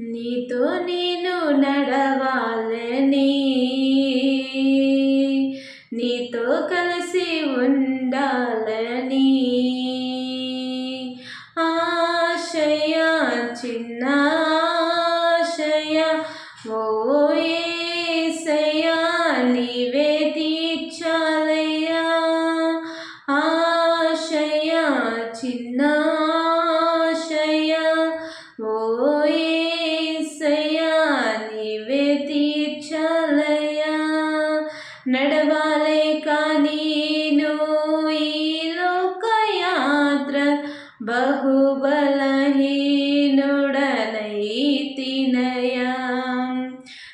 నీతో నేను నడవాలని. నీతో కలిసి ఉండాలని. ఆశయ చిన్న ఆశయ ఓ ఏసయ్యా నీవే తీర్చాలయ్యా. ఆశయ చిన్న బహుబలహీనుడనైతినయా.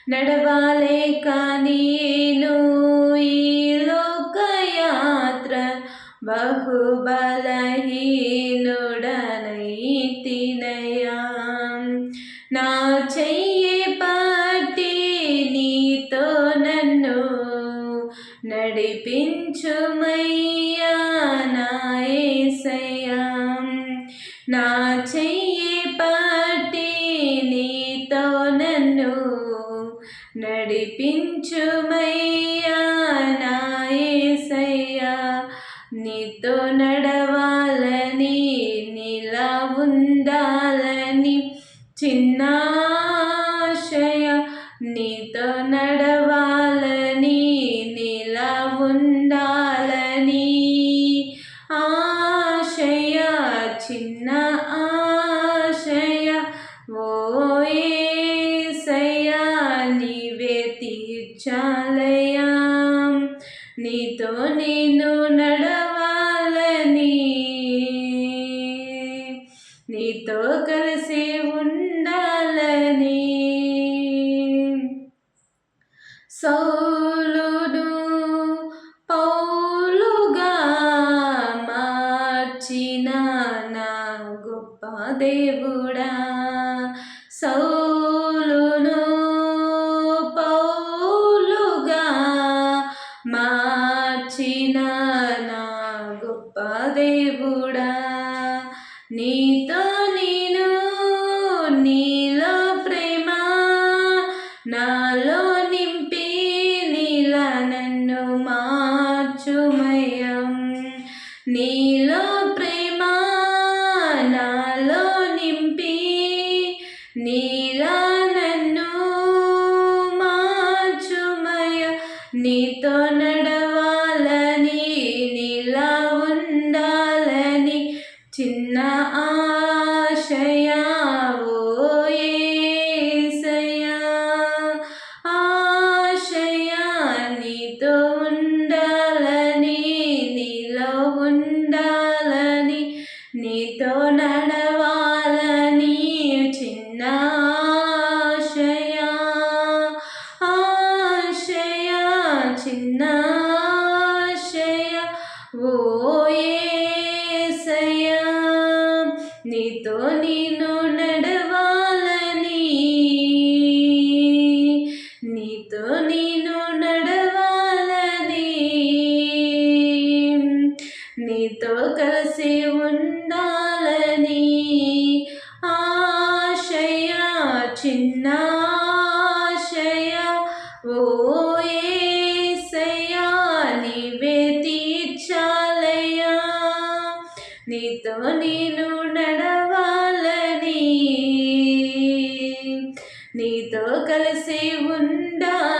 నడవాలే కానీను ఈ లోకయాత్ర బహుబలహీనుడనైతినయా. నా చెయ్యి పాటి నీతో నన్ను నడిపించుమయ్యా నా చెయ్యి పట్టి నీతో నన్ను నడిపించుమయ్యా నా యేసయ్యా నీతో నడవాలని నీలా ఉండాలని చిన్నాశయ నీతో నడవ ఆశయ ఓ ఏసయ్యా నీవే తీర్చాలయ్యా నీతో నేను నడవాలని నీతో కలిసి ఉండాలని సౌలు సౌలును పౌలుగా మార్చిన నా గొప్ప దేవుడా. నీతో నేను నీలో ప్రేమ నాలో నింపి నీలా నన్ను మార్చుమయం. నీలో నీలా నన్ను మార్చుమయ నీతో నడవాలని నీలా ఉండాలని చిన్న ఆశయా ఆశయా నీతో ఉండాలని నీలో ఉండాలని నీతో నేను నడవాలని. నీతో నేను నడవాలని. నీతో కలిసి ఉండాలని. ఆశయ చిన్న ఆశయ ఓ నేను నడవాలని. నీతో కలిసి ఉండా